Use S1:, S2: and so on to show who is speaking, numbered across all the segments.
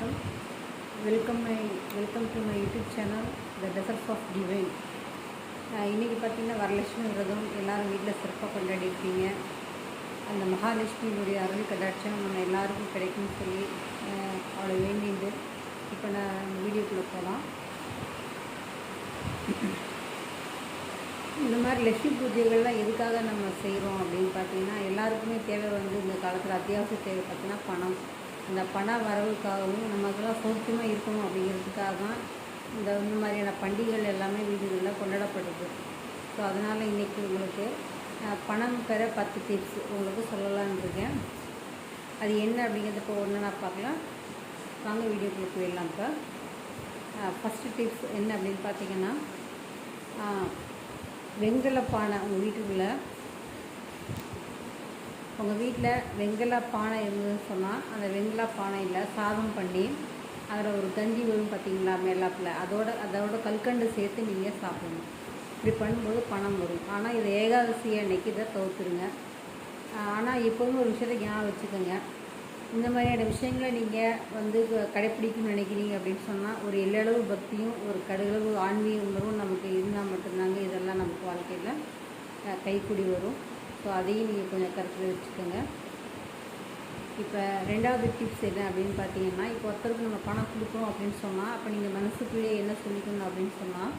S1: வணக்கம். Welcome my welcome to my YouTube channel the desserts of divine இன்றைக்கி பார்த்தீங்கன்னா வரலட்சுமி விரதம் எல்லாரும் வீட்டில் சிறப்பாக கொண்டாடிருப்பீங்க அந்த மகாலட்சுமியினுடைய அருள் கடாட்சம் நம்ம எல்லாருக்கும் கிடைக்கும்னு சொல்லி அவளை வேண்டிண்டு இப்போ நான் வீடியோக்குள்ளே போகலாம். இந்த மாதிரி லட்சுமி பூஜைகள்லாம் எதுக்காக நம்ம செய்கிறோம் அப்படின்னு பார்த்தீங்கன்னா எல்லாருக்குமே தேவை வந்து இந்த காலத்தில் அத்தியாவசிய தேவை பார்த்திங்கன்னா பணம். இந்த பண வரவுக்காகவும் நமக்கெல்லாம் சௌக்கியமாக இருக்கணும் அப்படிங்கிறதுக்காக தான் இந்த இந்த மாதிரியான பண்டிகைகள் எல்லாமே வீடுகளில் கொண்டாடப்படுது. ஸோ அதனால் இன்றைக்கி உங்களுக்கு பணம் பெற பத்து டிப்ஸ் உங்களுக்கு சொல்லலான்னு இருக்கேன். அது என்ன அப்படிங்கிறத இப்போ ஒன்று நான் பார்க்கலாம். வாங்க வீடியோக்குள்ளே போயிடலாம் இப்போ. ஃபஸ்ட்டு டிப்ஸ் என்ன அப்படின்னு பார்த்தீங்கன்னா வெங்கல பானை உங்கள் வீட்டுக்குள்ளே உங்கள் வீட்டில் வெங்கல பானை இருந்ததுன்னு சொன்னால் அந்த வெங்கல பானையில் சாதம் பண்ணி அதில் ஒரு கஞ்சி வரும் பார்த்தீங்களா மேலாப்பில் அதோட அதோட கல்கண்டு சேர்த்து நீங்கள் சாப்பிடணும். இப்படி பண்ணும்போது பணம் வரும். ஆனால் இது ஏகாதசி அன்னைக்கு இதை தவிர்த்துருங்க ஆனால் எப்போதும் ஒரு விஷயத்தை ஞாபகம் வச்சுக்கோங்க. இந்த மாதிரியான விஷயங்களை நீங்கள் வந்து கடைப்பிடிக்கணும்னு நினைக்கிறீங்க அப்படின்னு சொன்னால் ஒரு எல்லளவு பக்தியும் ஒரு கடுகளவு ஆன்மீக உணர்வும் நமக்கு இருந்தால் மட்டும்தாங்க இதெல்லாம் நமக்கு வாழ்க்கையில் கைக்குடி வரும். ஸோ அதையும் நீங்கள் கொஞ்சம் கருத்தில் வச்சுக்கோங்க. இப்போ ரெண்டாவது டிப்ஸ் என்ன அப்படின்னு பார்த்தீங்கன்னா இப்போ ஒருத்தருக்கு நம்ம பணம் கொடுக்குறோம் அப்படின்னு சொன்னால் அப்போ நீங்கள் மனசுக்குள்ளேயே என்ன சொல்லிக்கணும் அப்படின்னு சொன்னால்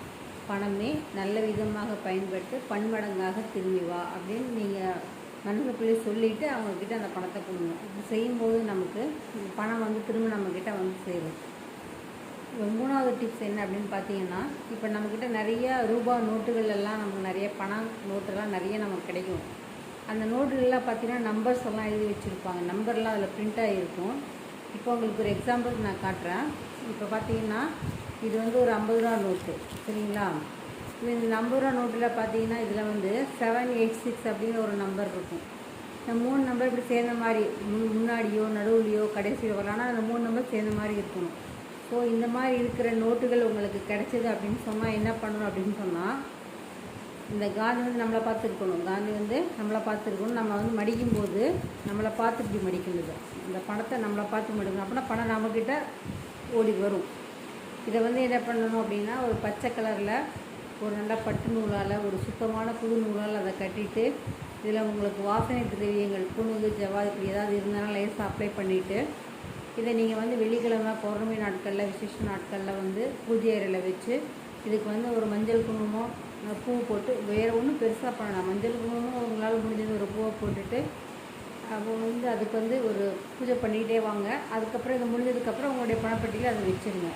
S1: பணமே நல்ல விதமாக பயன்பட்டு பன்மடங்காக திரும்பி வா அப்படின்னு நீங்கள் மனசுக்குள்ளேயே சொல்லிவிட்டு அவங்கக்கிட்ட அந்த பணத்தை கொடுங்க. இப்படி செய்யும்போது நமக்கு பணம் வந்து திரும்ப நம்மக்கிட்ட வந்து சேரும். இப்போ மூணாவது டிப்ஸ் என்ன அப்படின்னு பார்த்தீங்கன்னா இப்போ நம்மக்கிட்ட நிறைய ரூபா நோட்டுகள் எல்லாம் நமக்கு நிறைய பணம் நோட்டுலாம் நிறைய நமக்கு கிடைக்கும். அந்த நோட்டுகள்லாம் பார்த்தீங்கன்னா நம்பர்ஸ் எல்லாம் எழுதி வச்சுருப்பாங்க. நம்பர்லாம் அதில் பிரிண்ட் ஆகிருக்கும் இப்போ உங்களுக்கு ஒரு எக்ஸாம்பிளுக்கு நான் காட்டுறேன். இப்போ பார்த்தீங்கன்னா இது வந்து ஒரு ஐம்பது ரூபா நோட்டு சரிங்களா? இந்த நம்பர் ரூபா நோட்டில் பார்த்தீங்கன்னா இதில் வந்து செவன் எயிட் சிக்ஸ் அப்படின்னு ஒரு நம்பர் இருக்கும். இந்த மூணு நம்பர் இப்படி சேர்ந்த மாதிரி முன் முன்னாடியோ நடுவுலையோ கடைசியோ வரலாம். ஆனால் அந்த மூணு நம்பர் சேர்ந்த மாதிரி இருக்கணும். ஸோ இந்த மாதிரி இருக்கிற நோட்டுகள் உங்களுக்கு கிடைச்சது அப்படின்னு சொன்னால் என்ன பண்ணணும் அப்படின்னு சொன்னால் இந்த காந்தி வந்து நம்மளை பார்த்துருக்கணும். காந்தி வந்து நம்மளை பார்த்துருக்கணும். நம்ம வந்து மடிக்கும்போது நம்மளை பார்த்து இப்படி மடிக்கணும் இந்த பணத்தை நம்மளை பார்த்து மடிக்கணும். அப்படின்னா பணம் நம்மக்கிட்ட ஓடி வரும். இதை வந்து என்ன பண்ணணும் அப்படின்னா ஒரு பச்சை கலரில் ஒரு நல்ல பட்டு நூலால் ஒரு சுத்தமான புது நூலால் அதை கட்டிட்டு இதில் உங்களுக்கு வாசனை திரவியங்கள் புணுகு ஜவ்வாது இப்படி ஏதாவது இருந்தாலும் லேசாக அப்ளை பண்ணிவிட்டு இதை நீங்கள் வந்து வெள்ளிக்கிழமை பௌர்ணமி நாட்களில் விசேஷ நாட்களில் வந்து பூஜை அறையில் வச்சு இதுக்கு வந்து ஒரு மஞ்சள் குங்குமம் பூ போட்டு வேறு ஒன்றும் பெருசாக பண்ணலாம் மஞ்சள் குங்குமம் உங்களால் முடிஞ்சது ஒரு பூவை போட்டுட்டு அப்போ வந்து அதுக்கு வந்து ஒரு பூஜை பண்ணிக்கிட்டே வாங்க. அதுக்கப்புறம் இது முடிஞ்சதுக்கப்புறம் உங்களுடைய பணப்பட்டியில் அதை வச்சுருங்க.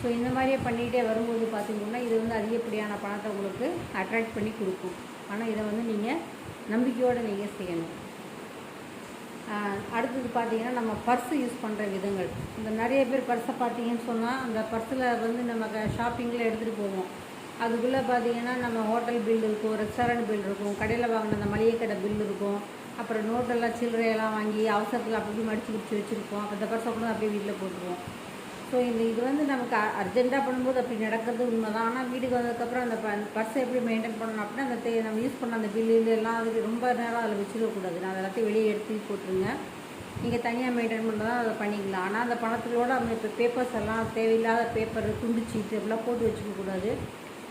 S1: ஸோ இந்த மாதிரியே பண்ணிகிட்டே வரும்போது பார்த்தீங்கன்னா இது வந்து அதிகப்படியான பணத்தை உங்களுக்கு அட்ராக்ட் பண்ணி கொடுக்கும். ஆனால் இதை வந்து நீங்கள் நம்பிக்கையோடு நீங்கள் செய்யணும். அடுத்தது பார்த்தீங்கன்னா நம்ம பர்ஸு யூஸ் பண்ணுற விதங்கள். இந்த நிறைய பேர் பர்ஸை பார்த்தீங்கன்னு சொன்னால் அந்த பர்ஸில் வந்து நம்ம ஷாப்பிங்கில் எடுத்துகிட்டு போவோம். அதுக்குள்ளே பார்த்தீங்கன்னா நம்ம ஹோட்டல் பில் இருக்கும் ரெஸ்டாரண்ட் பில் இருக்கும் கடையில் வாங்கின அந்த மளிகை கடை பில் இருக்கும். அப்புறம் நோட்டெல்லாம் சில்லறையெல்லாம் வாங்கி அவசரத்தில் அப்படி மடித்து பிடிச்சி வச்சுருப்போம். அப்போ இந்த பர்ஸை கூட அப்படியே வீட்டில் போட்டுருவோம். ஸோ இந்த இது வந்து நமக்கு அர்ஜென்ட்டாக பண்ணும்போது அப்படி நடக்கிறது உண்மை தான் ஆனால் வீட்டுக்கு வந்ததுக்கப்புறம் அந்த பர்ஸை எப்படி மெயின்டைன் பண்ணணும் அப்படின்னா அந்த தே- நம்ம யூஸ் பண்ண அந்த பில்லு எல்லாம் அதுக்கு ரொம்ப நேரம் அதில் வச்சிடக்கூடாது. நான் எல்லாத்தையும் வெளியே எடுத்து போட்டுருங்க. நீங்கள் தனியாக மெயின்டைன் பண்ணுறதா அதை பண்ணிக்கலாம். ஆனால் அந்த பணத்திலோட அந்த இப்போ பேப்பர்ஸ் எல்லாம் தேவையில்லாத பேப்பர் துண்டு சீட்டு அப்படிலாம் போட்டு வச்சுக்கக்கூடாது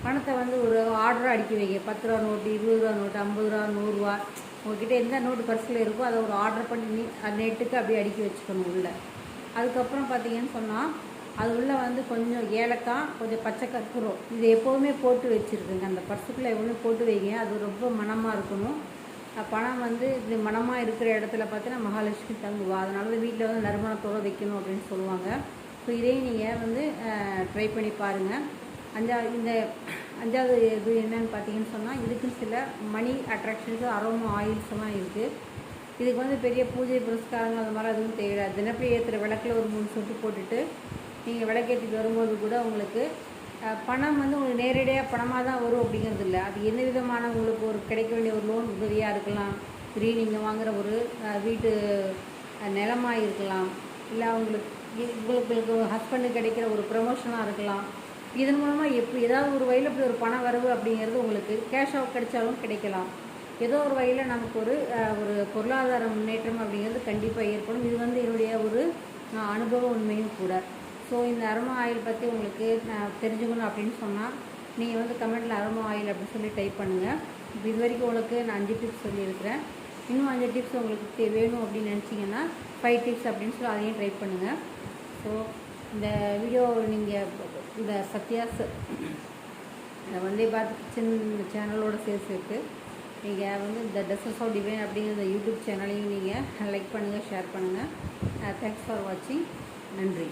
S1: பணத்தை வந்து ஒரு ஆர்டராக அடிக்க வைங்க. பத்து ரூபா நோட்டு இருபது ரூபா நோட்டு ஐம்பது ரூபா நூறுரூவா. உங்ககிட்ட எந்த நோட்டு பர்ஸில் இருக்கோ அதை ஒரு ஆர்டர் பண்ணி நீ நெட்டுக்கு அப்படியே அடுக்கி வச்சுக்கணும் உள்ளே. அதுக்கப்புறம் பார்த்தீங்கன்னு சொன்னால் அது உள்ளே வந்து கொஞ்சம் ஏலக்காய் கொஞ்சம் பச்சை கற்பூரம். இது எப்போவுமே போட்டு வச்சுருக்குங்க. அந்த பர்ஸுக்குள்ளே எவ்வளோ போட்டு வைங்க. அது ரொம்ப மணமாக இருக்கணும். பணம் வந்து இது மனமாக இருக்கிற இடத்துல பார்த்தீங்கன்னா மகாலட்சுமி தங்குவா. அதனால தான் வீட்டில் வந்து நறுமணத்தோடு வைக்கணும் அப்படின்னு சொல்லுவாங்க. ஸோ இதையும் நீங்கள் வந்து ட்ரை பண்ணி பாருங்கள் அஞ்சா இந்த அஞ்சாவது இது என்னன்னு பார்த்தீங்கன்னு சொன்னால் இதுக்குன்னு சில மணி அட்ராக்ஷன்ஸு அரோமா ஆயில்ஸ் எல்லாம் இருக்குது இதுக்கு வந்து பெரிய பூஜை புரஸ்காரங்கள் அந்த மாதிரி எதுவும் தேவையில்லை தினப்படி ஏற்றுற விளக்கில் ஒரு மூணு சொட்டு போட்டுட்டு நீங்கள் விளக்கேற்றிட்டு வரும்போது கூட உங்களுக்கு பணம் வந்து உங்களுக்கு நேரடியாக பணமாக தான் வரும் அப்படிங்கிறது இல்லை. அது எந்த விதமான உங்களுக்கு ஒரு கிடைக்க வேண்டிய ஒரு லோன் உதவியாக இருக்கலாம். ஃப்ரீ நீங்கள் வாங்குகிற ஒரு வீட்டு நிலமாக இருக்கலாம். இல்லை உங்களுக்கு உங்களுக்கு ஹஸ்பண்டு கிடைக்கிற ஒரு ப்ரமோஷனாக இருக்கலாம். இதன் மூலமாக எப்படி ஏதாவது ஒரு வகையில் இப்படி ஒரு பண வரவு அப்படிங்கிறது உங்களுக்கு கேஷாக கிடைச்சாலும் கிடைக்கலாம். ஏதோ ஒரு வகையில் நமக்கு ஒரு ஒரு பொருளாதார முன்னேற்றம் அப்படிங்கிறது கண்டிப்பாக ஏற்படும். இது வந்து என்னுடைய ஒரு அனுபவ உண்மையும் கூட. ஸோ இந்த அருமா ஆயில் பற்றி உங்களுக்கு நான் தெரிஞ்சுக்கணும் அப்படின்னு சொன்னால் நீங்கள் வந்து கமெண்ட்டில் அருமா ஆயில் அப்படின்னு சொல்லி டைப் பண்ணுங்கள் இப்போ இது வரைக்கும் உங்களுக்கு நான் அஞ்சு டிப்ஸ் சொல்லியிருக்கிறேன். இன்னும் அஞ்சு டிப்ஸ் உங்களுக்கு தே- வேணும் அப்படின்னு நினச்சிங்கன்னா ஃபைவ் டிப்ஸ் அப்படின்னு சொல்லி அதையும் ட்ரை பண்ணுங்கள் ஸோ இந்த வீடியோ நீங்கள் இந்த சத்யாஸ் இந்த வந்தே பாரத் கிச்சன் சேனலோட சேர்த்துருக்கு நீங்கள் வந்து இந்த டெசஸ் ஆஃப் டிவைன் அப்படிங்கிற இந்த யூடியூப் சேனலையும் நீங்கள் லைக் பண்ணுங்கள் ஷேர் பண்ணுங்கள் தேங்க்ஸ் uh, ஃபார் வாட்சிங் நன்றி.